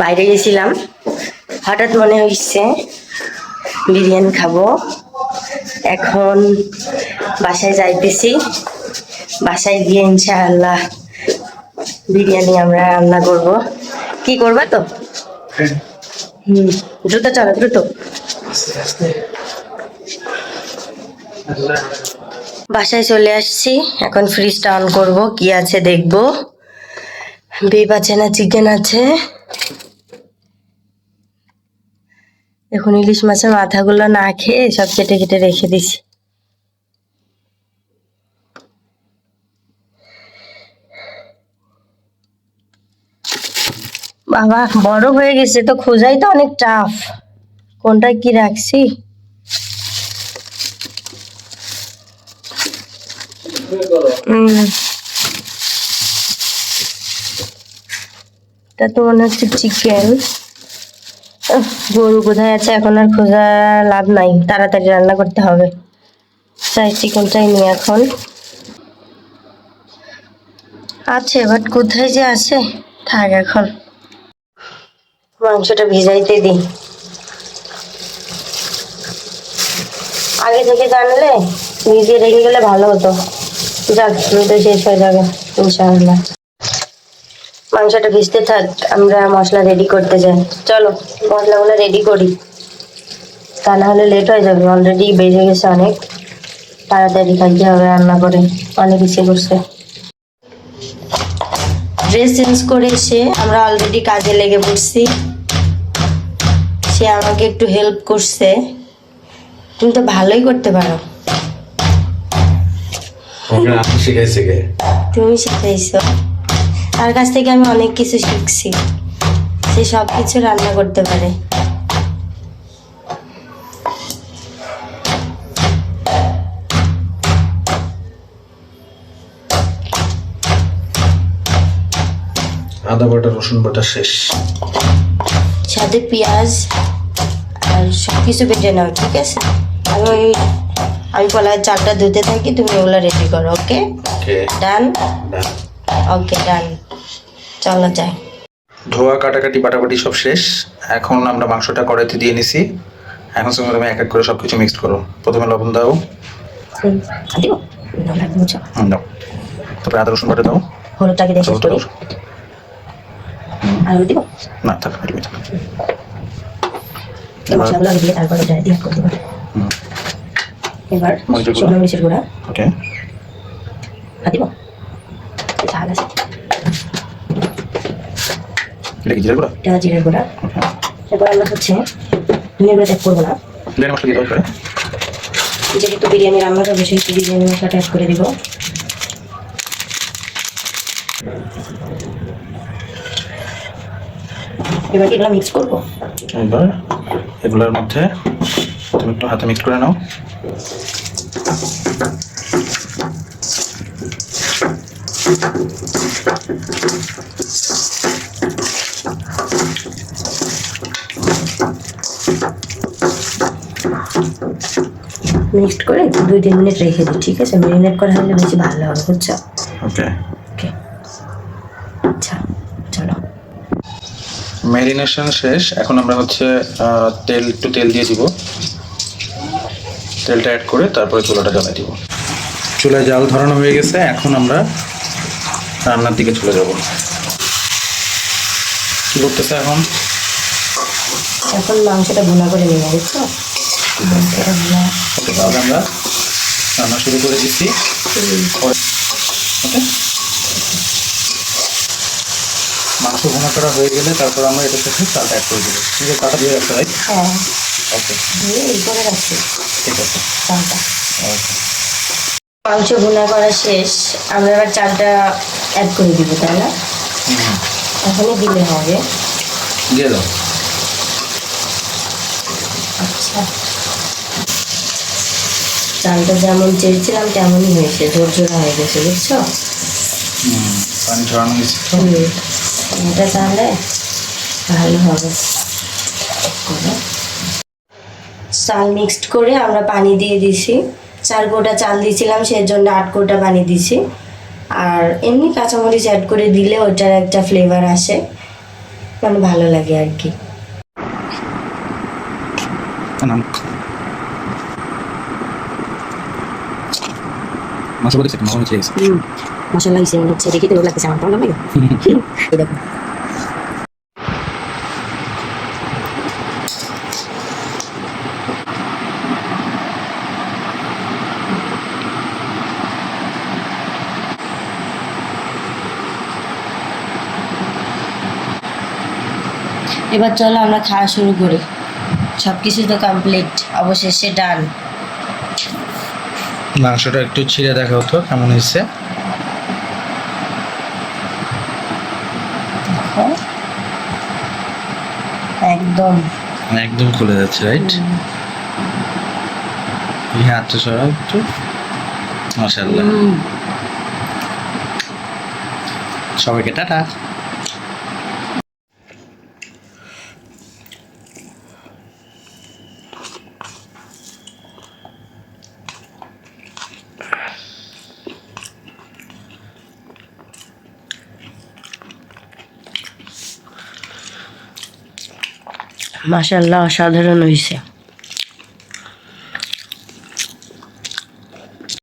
বাইরে গেছিলাম। হঠাৎ মনে হচ্ছে বিরিয়ানি খাব। এখন বাসায় যাইতেছি। বাসায় গিয়ে ইনশাআল্লাহ বিরিয়ানি আমরা রান্না করব। কি করবা তো? হুম, দ্রুত চলো, দ্রুত। বাসায় চলে আসছি। এখন ফ্রিজটা অন করব, কি আছে দেখব। বিপ আছে না চিকেন আছে? এখন ইলিশ মাছের মাথাগুলো না খেয়ে সব কেটে কেটে রেখে দিছি। বাবা, বড় হয়ে গেছে তো খোঁজাই তো অনেক টাফ কোনটা কি রাখছি? উম এটা তো মনে হচ্ছে চিকেন গরু কোথায় আছে, এখন আর খোঁজা লাভ নাই। তাড়াতাড়ি রান্না করতে হবে। চাই চিকেনটাই নিই এখন। আছে বাট কোথায় যে আছে? থাক এখন। মাংসটা ভিজাইতে দিই। আগে থেকে জানলে, ভিজিয়ে রেখে গেলে ভালো হতো। যাক তো শেষ হয়ে যাবে, ইনশাআল্লাহ। মাংসটা ভিজতে থাক আমরা মশলা রেডি করতে যাই। চলো মশলাগুলো রেডি করি। তা না হলে লেট হয়ে যাবে অলরেডি বেজে গেছে অনেক। তাড়াতাড়ি খাইতে হবে রান্না করে। অনেক ইচ্ছে করছে। ড্রেস চেঞ্জ করে এসে আমরা অলরেডি কাজে লেগে পড়ছি। সে আমাকে একটু হেল্প করছে। তুমি তো ভালোই করতে পারো। তুমি শিখাইছো। তার কাছ থেকে আমি অনেক কিছু শিখছি। সে সব কিছু রান্না করতে পারে। আদা বাটা রসুন বাটা শেষ। সাথে পেঁয়াজ আর সব কিছু বেটে নাও ঠিক আছে? আমি ওই আমি কলার চালটা ধুতে থাকি তুমি ওগুলো রেডি করো ওকে ডান ওকে ডান চলো যাই। ধোয়া কাটাকাটি বাটাবাটি সব শেষ। এখন আমরা মাংসটা কড়াইতে দিয়ে নিছি। এখন সঙ্গে তুমি এক এক করে সবকিছু মিক্স করো প্রথমে লবণ দাও। দিব দাও। তারপরে আদা রসুন বাটা দাও। শেষ করি। আর দিব? না থাক এটুকুই থাক। মশলাগুলো আগে দিয়ে তারপরে ওটা দিয়ে করতে পারি এবার শুকনো মরিচের গুঁড়া। ওকে আর দিব ঝাল আছে এটা কি জিরে গুঁড়া? এটা জিরের গুঁড়া। এরপর আমরা হচ্ছে ধনিয়া গুঁড়া অ্যাড করব না। বিরিয়ানি মশলা দিয়ে দাও করে। যেহেতু বিরিয়ানি রান্না করব সেহেতু বিরিয়ানি মশলাটা অ্যাড করে দিব। এবার এগুলো মিক্স করব? এবার এগুলোর মধ্যে তুমি একটু হাতে মিক্স করে নাও। মিক্সড করে দুই তিন মিনিট রেখে দিই ঠিক আছে? ম্যারিনেট করা হলে বেশি ভালো হবে বুঝছ? ওকে ওকে আচ্ছা চলো। ম্যারিনেশন শেষ। এখন আমরা হচ্ছে আহ, তেল একটু তেল দিয়ে দিব। তেলটা অ্যাড করে তারপরে চুলাটা জ্বালাই দিব। চুলায় জাল ধরানো হয়ে গেছে এখন আমরা রান্নার দিকে চলে যাব। কি করতেছে এখন? এখন মাংসটা ভুনা করে নেব বুঝছ? আমরা রান্না শুরু করে দিচ্ছি। ওকে মাংস ভুনা করা হয়ে গেলে তারপর আমরা এটার সাথে চালটা অ্যাড করে দেবো। আছে কাটা দিয়ে রাখতে রাইট হ্যাঁ। ওকে দিয়ে এই করে রাখছি। ঠিক আছে। চালটা। ওকে মাংস ভুনা করা শেষ। আমরা এবার চালটা অ্যাড করে দিব তাই না? এখনই দিলে হবে। দিয়ে দাও। আচ্ছা। চালটা যেমন চেয়েছিলাম তেমনই হয়েছে। ঝোরঝোরা হয়ে গেছে বুঝছ? পানি এটা তাহলে ভালো হবে। চাল মিক্সড করে আমরা পানি দিয়ে দিছি। চার কোটা চাল দিয়েছিলাম সেই জন্য আট কোটা পানি দিছি। আর এমনি কাঁচামরিচ অ্যাড করে দিলে ওটার একটা ফ্লেভার আসে। মানে ভালো লাগে আর কি। মাছ বলেছে মাছ হচ্ছে হিসেবে মনে হচ্ছে দেখি তো লাগতেছে আমার ভালো লাগে দেখো এবার চলো আমরা খাওয়া শুরু করি। সব কিছু তো কমপ্লিট অবশেষে ডান মাংসটা একটু ছিঁড়ে দেখা হতো কেমন হয়েছে? একদম। একদম খুলে যাচ্ছে রাইট এই হাতটা সরা একটু। মাশাল্লাহ সবাইকে টাটা। মাশাল্লাহ অসাধারণ হয়েছে